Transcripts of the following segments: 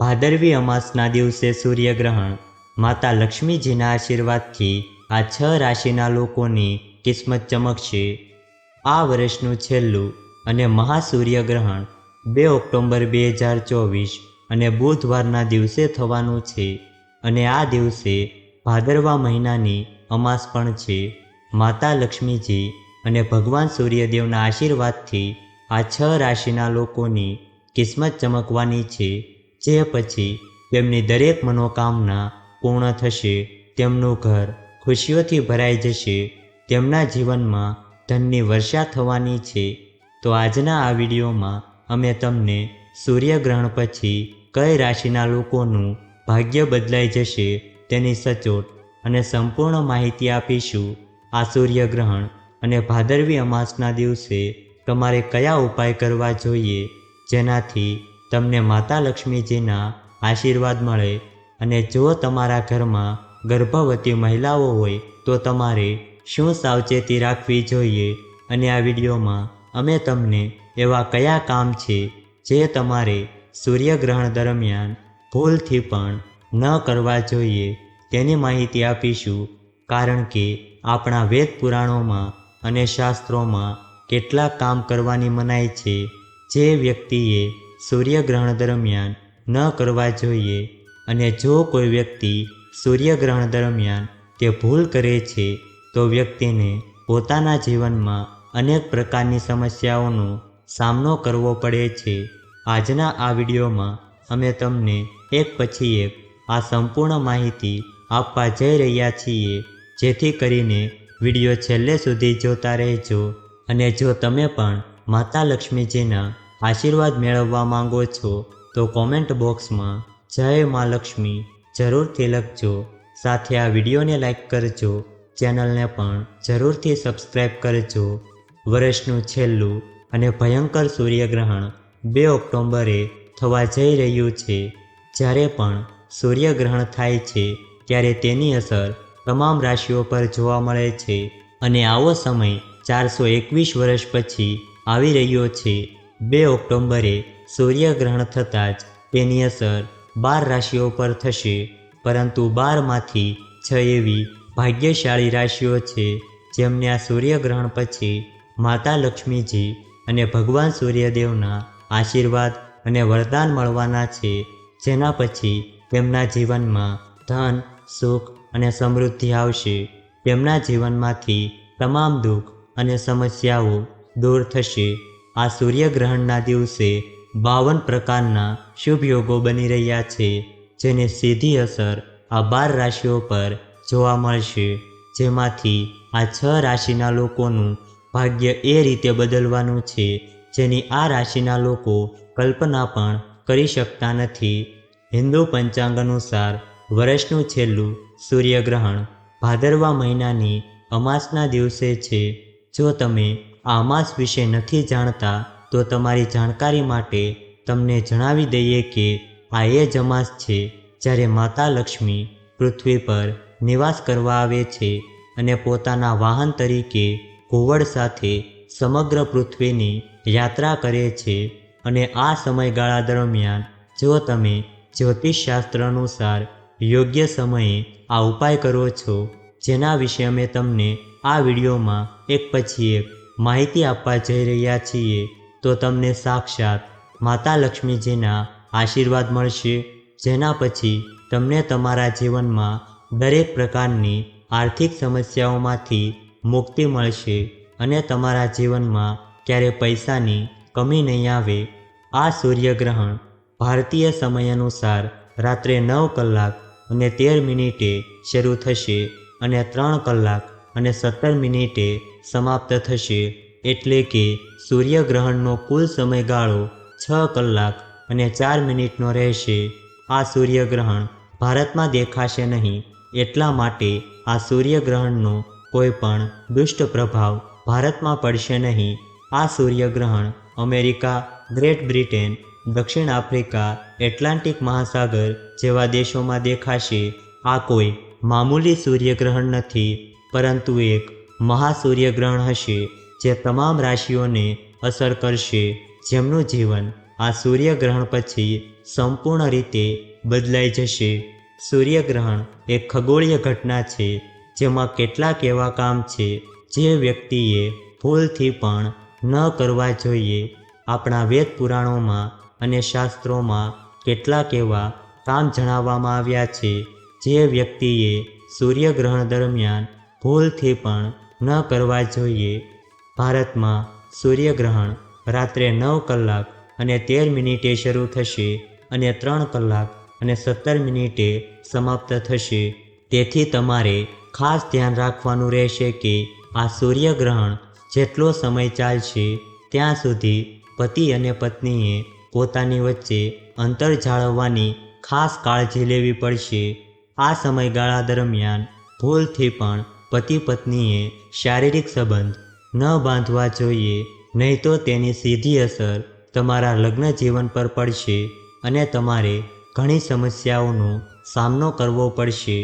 ભાદરવી અમાસના દિવસે સૂર્યગ્રહણ. માતા લક્ષ્મીજીના આશીર્વાદથી આ છ રાશિના લોકોની કિસ્મત ચમકશે આ વર્ષનું છેલ્લું અને મહાસૂર્યગ્રહણ બે ઓક્ટોબર બે હજાર ચોવીસ અને બુધવારના દિવસે થવાનું છે અને આ દિવસે ભાદરવા મહિનાની અમાસ પણ છે. માતા લક્ષ્મીજી અને ભગવાન સૂર્યદેવના આશીર્વાદથી આ છ રાશિના લોકોની કિસ્મત ચમકવાની છે. જે પછી તેમની દરેક મનોકામના પૂર્ણ થશે, તેમનું ઘર ખુશીઓથી ભરાઈ જશે, તેમના જીવનમાં ધનની વર્ષા થવાની છે. તો આજના આ વિડીયોમાં અમે તમને સૂર્યગ્રહણ પછી કઈ રાશિના લોકોનું ભાગ્ય બદલાઈ જશે તેની સચોટ અને સંપૂર્ણ માહિતી આપીશું આ સૂર્યગ્રહણ અને ભાદરવી અમાસના દિવસે તમારે કયા ઉપાય કરવા જોઈએ જેનાથી તમને માતા લક્ષ્મીજીના આશીર્વાદ મળે અને જો તમારા ઘરમાં ગર્ભવતી મહિલાઓ હોય, તો તમારે શું સાવચેતી રાખવી જોઈએ? અને આ વિડીયોમાં અમે તમને એવા કયા કામ છે જે તમારે સૂર્યગ્રહણ દરમિયાન ભૂલથી પણ ન કરવા જોઈએ તેની માહિતી આપીશું. કારણ કે આપણા વેદ પુરાણોમાં અને શાસ્ત્રોમાં કેટલા કામ કરવાની મનાઈ છે જે વ્યક્તિએ સૂર્યગ્રહણ દરમિયાન ન કરવા જોઈએ અને જો કોઈ વ્યક્તિ સૂર્યગ્રહણ દરમિયાન તે ભૂલ કરે છે, તો વ્યક્તિને પોતાના જીવનમાં અનેક પ્રકારની સમસ્યાઓનો સામનો કરવો પડે છે. આજના આ વિડીયોમાં અમે તમને એક પછી એક આ સંપૂર્ણ માહિતી આપવા જઈ રહ્યા છીએ. જેથી કરીને વીડિયો છેલ્લે સુધી જોતા રહેજો અને જો તમે પણ માતા લક્ષ્મીજીના આશીર્વાદ મેળવવા માંગો છો, તો કોમેન્ટ બોક્સમાં જય મા લક્ષ્મી જરૂરથી લખજો. સાથે આ વિડીયોને લાઇક કરજો, ચેનલને પણ જરૂરથી સબસ્ક્રાઈબ કરજો. વર્ષનું છેલ્લું અને ભયંકર સૂર્યગ્રહણ બે ઓક્ટોબરે થવા જઈ રહ્યું છે. જ્યારે પણ સૂર્યગ્રહણ થાય છે, ત્યારે તેની અસર તમામ રાશિઓ પર જોવા મળે છે. અને આવો સમય ચારસો એકવીસ વર્ષ પછી આવી રહ્યો છે. બે ઓક્ટોબરે સૂર્યગ્રહણ થતાં જ તેની અસર બાર રાશિઓ પર થશે, પરંતુ બારમાંથી છ એવી ભાગ્યશાળી રાશિઓ છે, જેમને આ સૂર્યગ્રહણ પછી માતા લક્ષ્મીજી અને ભગવાન સૂર્યદેવના આશીર્વાદ અને વરદાન મળવાના છે, જેના પછી તેમના જીવનમાં ધન, સુખ અને સમૃદ્ધિ આવશે. તેમના જીવનમાંથી તમામ દુઃખ અને સમસ્યાઓ દૂર થશે. આ સૂર્યગ્રહણના દિવસે બાવન પ્રકારના શુભ યોગો બની રહ્યા છે, જેને સીધી અસર આ બાર રાશિઓ પર જોવા મળશે. જેમાંથી આ છ રાશિના લોકોનું ભાગ્ય એ રીતે બદલવાનું છે, જેની આ રાશિના લોકો કલ્પના પણ કરી શકતા નથી. હિન્દુ પંચાંગ અનુસાર વર્ષનું છેલ્લું સૂર્યગ્રહણ ભાદરવા મહિનાની અમાસના દિવસે છે. જો તમે આ માસ વિશે નથી જાણતા, તો તમારી જાણકારી માટે તમને જણાવી દઈએ કે આ એ જ અમાસ છે જ્યારે માતા લક્ષ્મી પૃથ્વી પર નિવાસ કરવા આવે છે અને પોતાના વાહન તરીકે ઘુવડ સાથે સમગ્ર પૃથ્વીની યાત્રા કરે છે. અને આ સમયગાળા દરમિયાન જો તમે જ્યોતિષશાસ્ત્ર અનુસાર યોગ્ય સમયે આ ઉપાય કરો છો, જેના વિશે અમે તમને આ વિડીયોમાં એક પછી એક માહિતી આપવા જઈ રહ્યા છીએ, તો તમને સાક્ષાત માતા લક્ષ્મીજીના આશીર્વાદ મળશે, જેના પછી તમને તમારા જીવનમાં દરેક પ્રકારની આર્થિક સમસ્યાઓમાંથી મુક્તિ મળશે અને તમારા જીવનમાં ક્યારે પૈસાની કમી નહીં આવે. આ સૂર્યગ્રહણ ભારતીય સમય અનુસાર રાત્રે નવ કલાક અને તેર મિનિટે શરૂ થશે અને ત્રણ કલાક અને સત્તર મિનિટે સમાપ્ત થશે એટલે કે સૂર્યગ્રહણનો કુલ સમયગાળો છ કલાક અને ચાર મિનિટનો રહેશે. આ સૂર્યગ્રહણ ભારતમાં દેખાશે નહીં, એટલા માટે આ સૂર્યગ્રહણનો કોઈ પણ દુષ્ટ પ્રભાવ ભારતમાં પડશે નહીં. આ સૂર્યગ્રહણ અમેરિકા, ગ્રેટ બ્રિટેન, દક્ષિણ આફ્રિકા, એટલાન્ટિક મહાસાગર જેવા દેશોમાં દેખાશે. આ કોઈ મામૂલી સૂર્યગ્રહણ નથી, પરંતુ એક મહાસૂર્યગ્રહણ હશે જે તમામ રાશિઓને અસર કરશે. જેમનું જીવન આ સૂર્યગ્રહણ પછી સંપૂર્ણ રીતે બદલાઈ જશે. સૂર્યગ્રહણ એ ખગોળીય ઘટના છે, જેમાં કેટલાક એવા કામ છે જે વ્યક્તિએ ભૂલથી પણ ન કરવા જોઈએ. આપણા વેદ પુરાણોમાં અને શાસ્ત્રોમાં કેટલાક એવા કામ જણાવવામાં આવ્યા છે, જે વ્યક્તિએ સૂર્યગ્રહણ દરમિયાન ભૂલથી પણ ન કરવા જોઈએ. ભારતમાં સૂર્યગ્રહણ રાત્રે નવ કલાક અને તેર મિનિટે શરૂ થશે અને ત્રણ કલાક અને સત્તર મિનિટે સમાપ્ત થશે. તેથી તમારે ખાસ ધ્યાન રાખવાનું રહેશે કે આ સૂર્યગ્રહણ જેટલો સમય ચાલશે, ત્યાં સુધી પતિ અને પત્નીએ પોતાની વચ્ચે અંતર જાળવવાની ખાસ કાળજી લેવી પડશે. આ સમયગાળા દરમિયાન ભૂલથી પણ પતિ પત્નીએ શારીરિક સંબંધ ન બાંધવા જોઈએ, નહીં તો તેની સીધી અસર તમારા લગ્ન જીવન પર પડશે અને તમારે ઘણી સમસ્યાઓનો સામનો કરવો પડશે.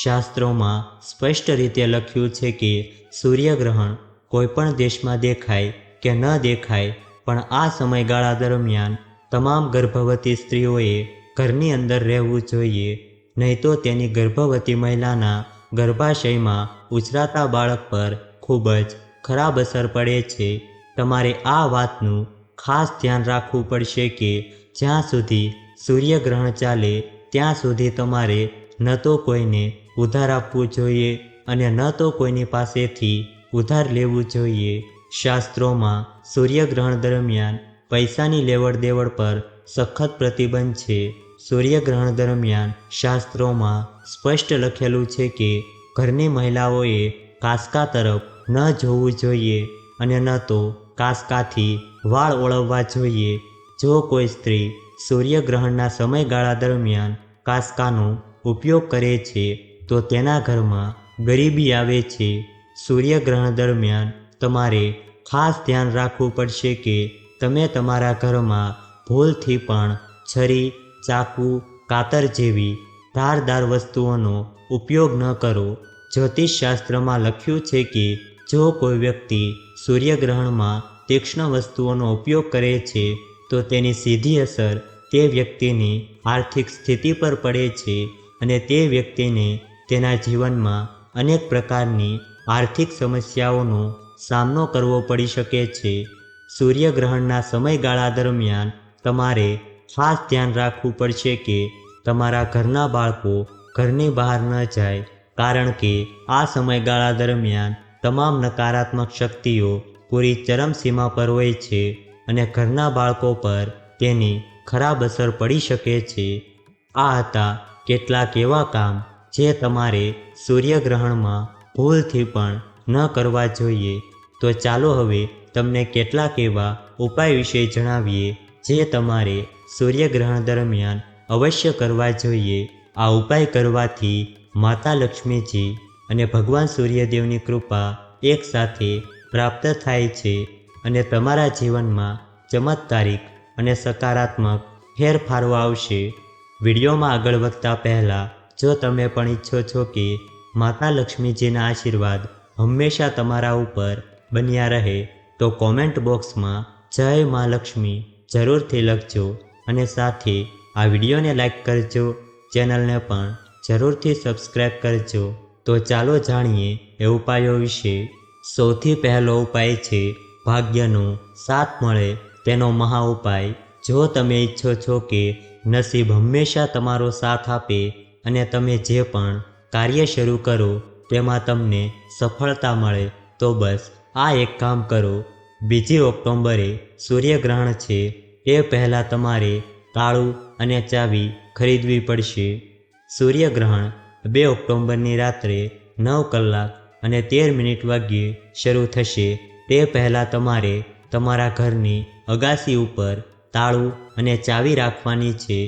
શાસ્ત્રોમાં સ્પષ્ટ રીતે લખ્યું છે કે સૂર્યગ્રહણ કોઈપણ દેશમાં દેખાય કે ન દેખાય, પણ આ સમયગાળા દરમિયાન તમામ ગર્ભવતી સ્ત્રીઓએ ઘરની અંદર રહેવું જોઈએ, નહીં તો તેની ગર્ભવતી મહિલાના ગર્ભાશયમાં ઉછરાતા બાળક પર ખૂબ જ ખરાબ અસર પડે છે. તમારે આ વાતનું ખાસ ધ્યાન રાખવું પડશે કે જ્યાં સુધી સૂર્યગ્રહણ ચાલે, ત્યાં સુધી તમારે ન તો કોઈને ઉધાર આપવું જોઈએ અને ન તો કોઈની પાસેથી ઉધાર લેવું જોઈએ. શાસ્ત્રોમાં સૂર્યગ્રહણ દરમિયાન પૈસાની લેવડ દેવડ પર સખત પ્રતિબંધ છે. સૂર્યગ્રહણ દરમિયાન શાસ્ત્રોમાં સ્પષ્ટ લખેલું છે કે ઘરની મહિલાઓએ કાસકા તરફ ન જોવું જોઈએ અને ન તો કાસકાથી વાળ ઓળવવા જોઈએ. જો કોઈ સ્ત્રી સૂર્યગ્રહણના સમયગાળા દરમિયાન કાસકાનો ઉપયોગ કરે છે, તો તેના ઘરમાં ગરીબી આવે છે. સૂર્યગ્રહણ દરમિયાન તમારે ખાસ ધ્યાન રાખવું પડશે કે તમે તમારા ઘરમાં ભૂલથી પણ છરી ચાકુ, કાતર જેવી ધારદાર વસ્તુઓનો ઉપયોગ ન કરો. જ્યોતિષશાસ્ત્રમાં લખ્યું છે કે જો કોઈ વ્યક્તિ સૂર્યગ્રહણમાં તીક્ષ્ણ વસ્તુઓનો ઉપયોગ કરે છે, તો તેની સીધી અસર તે વ્યક્તિની આર્થિક સ્થિતિ પર પડે છે અને તે વ્યક્તિને તેના જીવનમાં અનેક પ્રકારની આર્થિક સમસ્યાઓનો સામનો કરવો પડી શકે છે. સૂર્યગ્રહણના સમયગાળા દરમિયાન તમારે ખાસ ધ્યાન રાખવું પડશે કે તમારા ઘરના બાળકો ઘરની બહાર ન જાય, કારણ કે આ સમયગાળા દરમિયાન તમામ નકારાત્મક શક્તિઓ પૂરી ચરમસીમા પર હોય છે અને ઘરના બાળકો પર તેની ખરાબ અસર પડી શકે છે. આ હતા કેટલાક એવા કામ જે તમારે સૂર્યગ્રહણમાં ભૂલથી પણ ન કરવા જોઈએ. તો ચાલો હવે તમને કેટલાક એવા ઉપાય વિશે જણાવીએ જે તમારે સૂર્યગ્રહણ દરમિયાન અવશ્ય કરવા જોઈએ. આ ઉપાય કરવાથી માતા લક્ષ્મીજી અને ભગવાન સૂર્યદેવની કૃપા એકસાથે પ્રાપ્ત થાય છે અને તમારા જીવનમાં ચમત્કારિક અને સકારાત્મક ફેરફારો આવશે. વિડીયોમાં આગળ વધતા પહેલાં, જો તમે પણ ઈચ્છો છો કે માતા લક્ષ્મીજીના આશીર્વાદ હંમેશા તમારા ઉપર બન્યા રહે, તો કોમેન્ટ બોક્સમાં જય મા લક્ષ્મી જરૂરથી લખજો. અને સાથે આ વિડીયોને લાઈક કરજો, ચેનલને પણ જરૂરથી સબસ્ક્રાઈબ કરજો. તો ચાલો જાણીએ એ ઉપાયો વિશે. સૌથી પહેલો ઉપાય છે, ભાગ્યનો સાથ મળે તેનો મહા ઉપાય. જો તમે ઈચ્છો છો કે નસીબ હંમેશા તમારો સાથ આપે અને તમે જે પણ કાર્ય શરૂ કરો, તેમાં તમને સફળતા મળે, તો બસ આ એક કામ કરો. બીજી ઓક્ટોબરે સૂર્યગ્રહણ છે એ પહેલાં તમારે તાળું અને ચાવી ખરીદવી પડશે. સૂર્યગ્રહણ બે ઓક્ટોબરની રાત્રે નવ કલાક અને તેર મિનિટ વાગ્યે શરૂ થશે. તે પહેલાં તમારે તમારા ઘરની અગાસી ઉપર તાળું અને ચાવી રાખવાની છે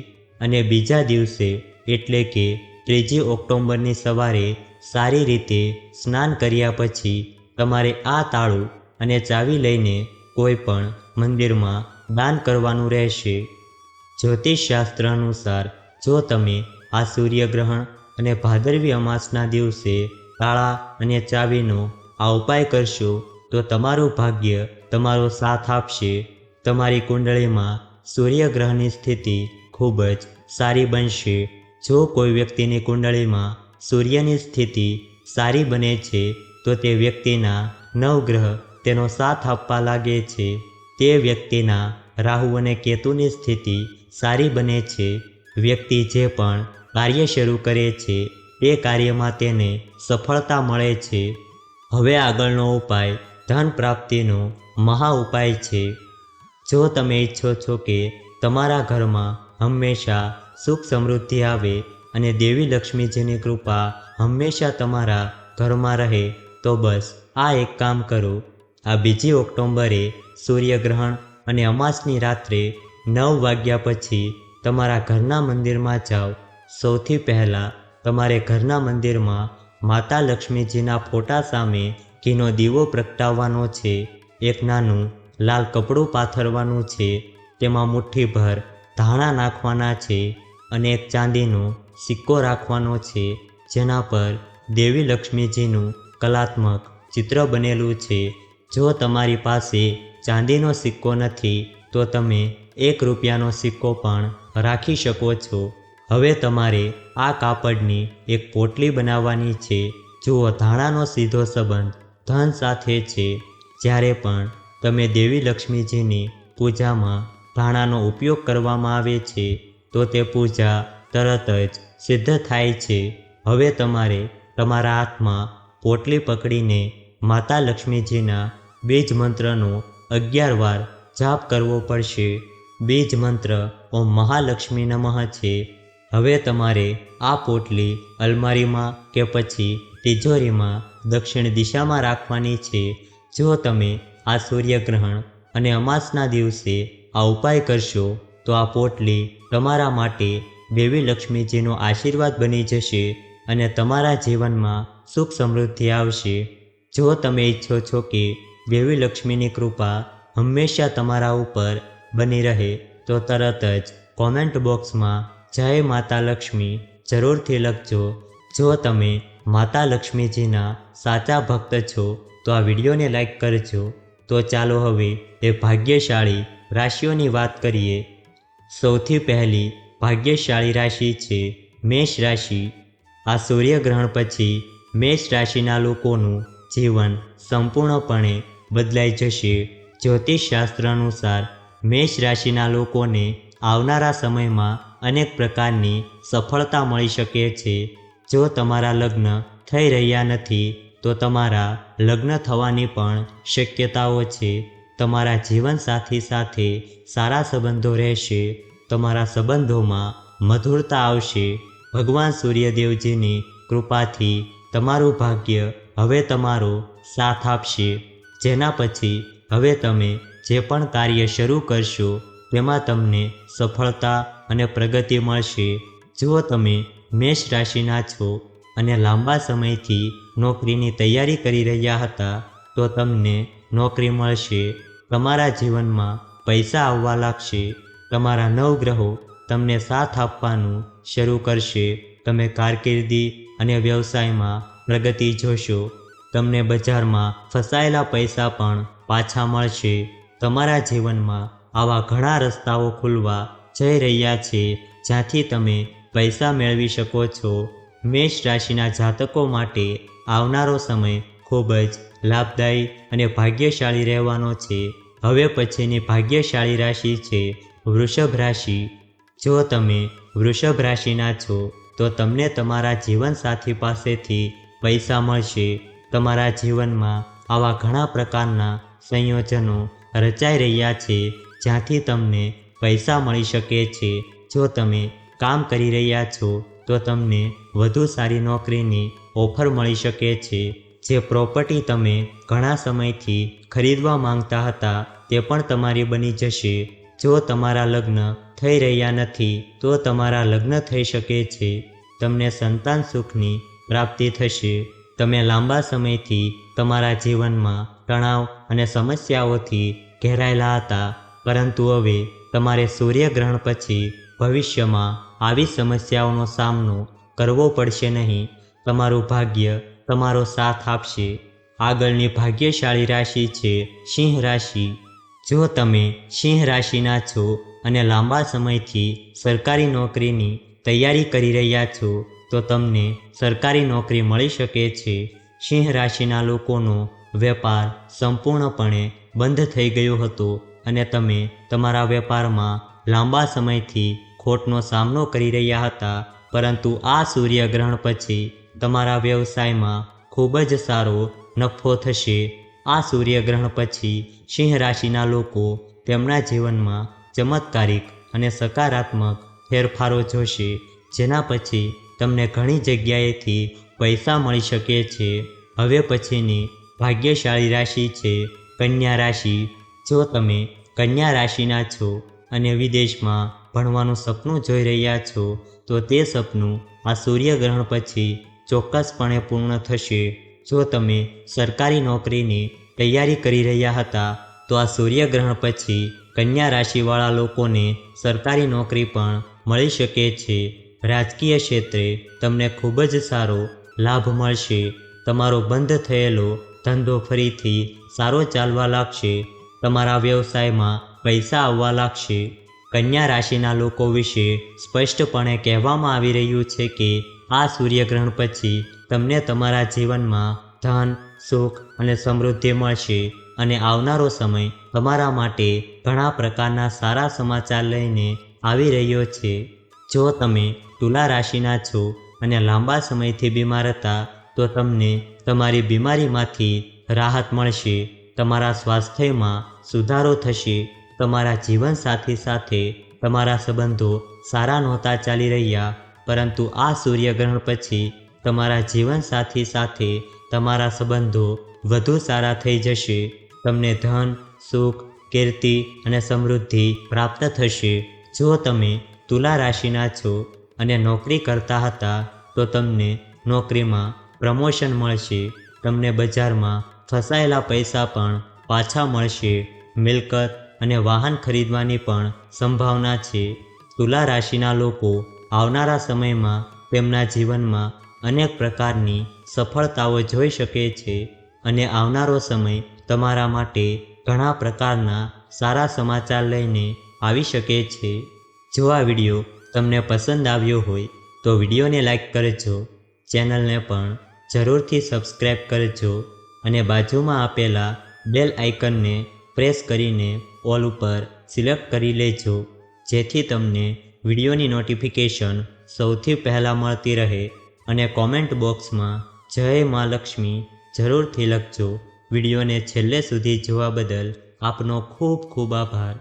અને બીજા દિવસે એટલે કે ત્રીજી ઓક્ટોબરની સવારે સારી રીતે સ્નાન કર્યા પછી તમારે આ તાળું અને ચાવી લઈને કોઈ પણ મંદિરમાં દાન કરવાનું રહેશે. જ્યોતિષશાસ્ત્ર અનુસાર જો તમે આ સૂર્યગ્રહણ અને ભાદરવી અમાસના દિવસે તાળા અને ચાવીનો આ ઉપાય કરશો, તો તમારું ભાગ્ય તમારો સાથ આપશે. તમારી કુંડળીમાં સૂર્યગ્રહની સ્થિતિ ખૂબ જ સારી બનશે. જો કોઈ વ્યક્તિની કુંડળીમાં સૂર્યની સ્થિતિ સારી બને છે, તો તે વ્યક્તિના નવગ્રહ તેનો સાથ આપવા લાગે છે. તે વ્યક્તિના રાહુ અને કેતુની સ્થિતિ સારી બને છે. વ્યક્તિ જે પણ કાર્ય શરૂ કરે છે તે કાર્યમાં તેને સફળતા મળે છે. હવે આગળનો ઉપાય ધન પ્રાપ્તિનો મહા ઉપાય છે. જો તમે ઈચ્છો છો કે તમારા ઘરમાં હંમેશા સુખ સમૃદ્ધિ આવે અને દેવી લક્ષ્મીજીની કૃપા હંમેશા તમારા ઘરમાં રહે, તો બસ આ એક કામ કરો. આ બીજી ઓક્ટોબરે સૂર્યગ્રહણ અને અમાસની રાત્રે નવ વાગ્યા પછી તમારા ઘરના મંદિરમાં જાઓ. સૌથી પહેલાં તમારે ઘરના મંદિરમાં માતા લક્ષ્મીજીના ફોટા સામે ઘીનો દીવો પ્રગટાવવાનો છે. એક નાનું લાલ કપડું પાથરવાનું છે. તેમાં મુઠ્ઠીભર ધાણા નાખવાના છે અને એક ચાંદીનો સિક્કો રાખવાનો છે, જેના પર દેવી લક્ષ્મીજીનું કલાત્મક ચિત્ર બનેલું છે. જો તમારી પાસે ચાંદીનો સિક્કો નથી, તો તમે એક રૂપિયાનો સિક્કો પણ રાખી શકો છો. હવે તમારે આ કાપડની એક પોટલી બનાવવાની છે. જુઓ, ધાણાનો સીધો સંબંધ ધન સાથે છે. જ્યારે પણ તમે દેવી લક્ષ્મીજીની પૂજામાં ધાણાનો ઉપયોગ કરવામાં આવે છે, તો તે પૂજા તરત જ સિદ્ધ થાય છે. હવે તમારે તમારા હાથમાં પોટલી પકડીને માતા લક્ષ્મીજીના બીજ મંત્રનો અગિયાર વાર જાપ કરવો પડશે. બીજ મંત્ર ઓમ મહાલક્ષ્મી નમઃ છે. હવે તમારે આ પોટલી અલમારીમાં કે પછી તિજોરીમાં દક્ષિણ દિશામાં રાખવાની છે. જો તમે આ સૂર્યગ્રહણ અને અમાસના દિવસે આ ઉપાય કરશો, તો આ પોટલી તમારા માટે દેવી લક્ષ્મીજીનો આશીર્વાદ બની જશે અને તમારા જીવનમાં સુખ સમૃદ્ધિ આવશે. જો તમે ઈચ્છો છો કે દેવી લક્ષ્મીની કૃપા હંમેશા તમારા ઉપર બની રહે તો તરત જ કોમેન્ટ બોક્સમાં જય માતા લક્ષ્મી જરૂરથી લખજો. જો તમે માતા લક્ષ્મીજીના સાચા ભક્ત છો, તો આ વિડીયોને લાઈક કરજો. તો ચાલો હવે એ ભાગ્યશાળી રાશિઓની વાત કરીએ. સૌથી પહેલી ભાગ્યશાળી રાશિ છે મેષ રાશિ. આ સૂર્યગ્રહણ પછી મેષ રાશિના લોકોનું જીવન સંપૂર્ણપણે બદલાઈ જશે. જ્યોતિષશાસ્ત્ર અનુસાર મેષ રાશિના લોકોને આવનારા સમયમાં અનેક પ્રકારની સફળતા મળી શકે છે. જો તમારા લગ્ન થઈ રહ્યા નથી, તો તમારા લગ્ન થવાની પણ શક્યતાઓ છે. તમારા જીવનસાથી સાથે સારા સંબંધો રહેશે. તમારા સંબંધોમાં મધુરતા આવશે. ભગવાન સૂર્યદેવજીની કૃપાથી તમારું ભાગ્ય હવે તમારો સાથ આપશે. જેના પછી હવે તમે જે પણ કાર્ય શરૂ કરશો, તેમાં તમને સફળતા અને પ્રગતિ મળશે. જો તમે મેષ રાશિના છો અને લાંબા સમયથી નોકરીની તૈયારી કરી રહ્યા હતા, તો તમને નોકરી મળશે. તમારા જીવનમાં પૈસા આવવા લાગશે. તમારા નવગ્રહો તમને સાથ આપવાનું શરૂ કરશે. તમે કારકિર્દી અને વ્યવસાયમાં પ્રગતિ જોશો. તમને બજારમાં ફસાયેલા પૈસા પણ પાછા મળશે. તમારા જીવનમાં આવા ઘણા રસ્તાઓ ખુલવા જઈ રહ્યા છે, જ્યાંથી તમે પૈસા મેળવી શકો છો. મેષ રાશિના જાતકો માટે આવનારો સમય ખૂબ જ લાભદાયી અને ભાગ્યશાળી રહેવાનો છે. હવે પછીની ભાગ્યશાળી રાશિ છે વૃષભ રાશિ. જો તમે વૃષભ રાશિના છો, તો તમને તમારા જીવનસાથી પાસેથી પૈસા મળશે. તમારા જીવનમાં આવા ઘણા પ્રકારના સંયોજનો રચાઈ રહ્યા છે, જ્યાંથી તમને પૈસા મળી શકે છે. જો તમે કામ કરી રહ્યા છો, તો તમને વધુ સારી નોકરીની ઓફર મળી શકે છે. જે પ્રોપર્ટી તમે ઘણા સમયથી ખરીદવા માંગતા હતા, તે પણ તમારી બની જશે. જો તમારા લગ્ન થઈ રહ્યા નથી, તો તમારા લગ્ન થઈ શકે છે. તમને સંતાન સુખની પ્રાપ્તિ થશે. તમે લાંબા સમયથી તમારા જીવનમાં તણાવ અને સમસ્યાઓથી ઘેરાયેલા હતા, પરંતુ હવે તમારે સૂર્યગ્રહણ પછી ભવિષ્યમાં આવી સમસ્યાઓનો સામનો કરવો પડશે નહીં. તમારું ભાગ્ય તમારો સાથ આપશે. આગળની ભાગ્યશાળી રાશિ છે સિંહ રાશિ. જો તમે સિંહ રાશિના છો અને લાંબા સમયથી સરકારી નોકરીની તૈયારી કરી રહ્યા છો તો તમને સરકારી નોકરી મળી શકે છે. સિંહ રાશિના લોકોનો વેપાર સંપૂર્ણપણે બંધ થઈ ગયો હતો અને તમે તમારા વેપારમાં લાંબા સમયથી ખોટનો સામનો કરી રહ્યા હતા. પરંતુ આ સૂર્યગ્રહણ પછી તમારા વ્યવસાયમાં ખૂબ જ સારો નફો થશે. આ સૂર્યગ્રહણ પછી સિંહ રાશિના લોકો તેમના જીવનમાં ચમત્કારિક અને સકારાત્મક ફેરફારો જોશે. જેના પછી તમને ઘણી જગ્યાએથી પૈસા મળી શકે છે. હવે પછીની ભાગ્યશાળી રાશિ છે કન્યા રાશિ. જો તમે કન્યા રાશિના છો અને વિદેશમાં ભણવાનું સપનું જોઈ રહ્યા છો, તો તે સપનું આ સૂર્યગ્રહણ પછી ચોક્કસપણે પૂર્ણ થશે. જો તમે સરકારી નોકરીની તૈયારી કરી રહ્યા હતા, તો આ સૂર્યગ્રહણ પછી કન્યા રાશિવાળા લોકોને સરકારી નોકરી પણ મળી શકે છે. રાજકીય ક્ષેત્રે તમને ખૂબ જ સારો લાભ મળશે. તમારો બંધ થયેલો ધંધો ફરીથી સારો ચાલવા લાગશે. તમારા વ્યવસાયમાં પૈસા આવવા લાગશે. કન્યા રાશિના લોકો વિશે સ્પષ્ટપણે કહેવામાં આવી રહ્યું છે કે આ સૂર્યગ્રહણ પછી તમને તમારા જીવનમાં ધન, સુખ અને સમૃદ્ધિ મળશે અને આવનારો સમય તમારા માટે ઘણા પ્રકારના સારા સમાચાર લઈને આવી રહ્યો છે. જો તમે તુલા રાશિના છો અને લાંબા સમયથી બીમાર હતા, તો તમને તમારી બીમારીમાંથી રાહત મળશે, તમારા સ્વાસ્થ્યમાં સુધારો થશે, તમારા જીવનસાથી સાથે તમારા સંબંધો સારા નહોતા ચાલી રહ્યા, પરંતુ આ સૂર્યગ્રહણ પછી તમારા જીવનસાથી સાથે તમારા સંબંધો વધુ સારા થઈ જશે, તમને ધન, સુખ, કીર્તિ અને સમૃદ્ધિ પ્રાપ્ત થશે. જો તમે તુલા રાશિના છો અને નોકરી કરતા હતા, તો તમને નોકરીમાં પ્રમોશન મળશે. તમને બજારમાં ફસાયેલા પૈસા પણ પાછા મળશે. મિલકત અને વાહન ખરીદવાની પણ સંભાવના છે. તુલા રાશિના લોકો આવનારા સમયમાં તેમના જીવનમાં અનેક પ્રકારની સફળતાઓ જોઈ શકે છે અને આવનારો સમય તમારા માટે ઘણા પ્રકારના સારા સમાચાર લઈને આવી શકે છે. જો આ વીડિયો તમને પસંદ આવ્યો હોય તો વિડીયોને લાઇક કરજો, ચેનલને પણ જરૂરથી સબસ્ક્રાઈબ કરજો અને બાજુમાં આપેલા બેલ આઇકનને પ્રેસ કરીને ઓલ ઉપર સિલેક્ટ કરી લેજો, જેથી તમને વિડીયોની નોટિફિકેશન સૌથી પહેલાં મળતી રહે અને કોમેન્ટ બોક્સમાં જય મા લક્ષ્મી જરૂરથી લખજો. વિડીયોને છેલ્લે સુધી જોવા બદલ આપનો ખૂબ ખૂબ આભાર.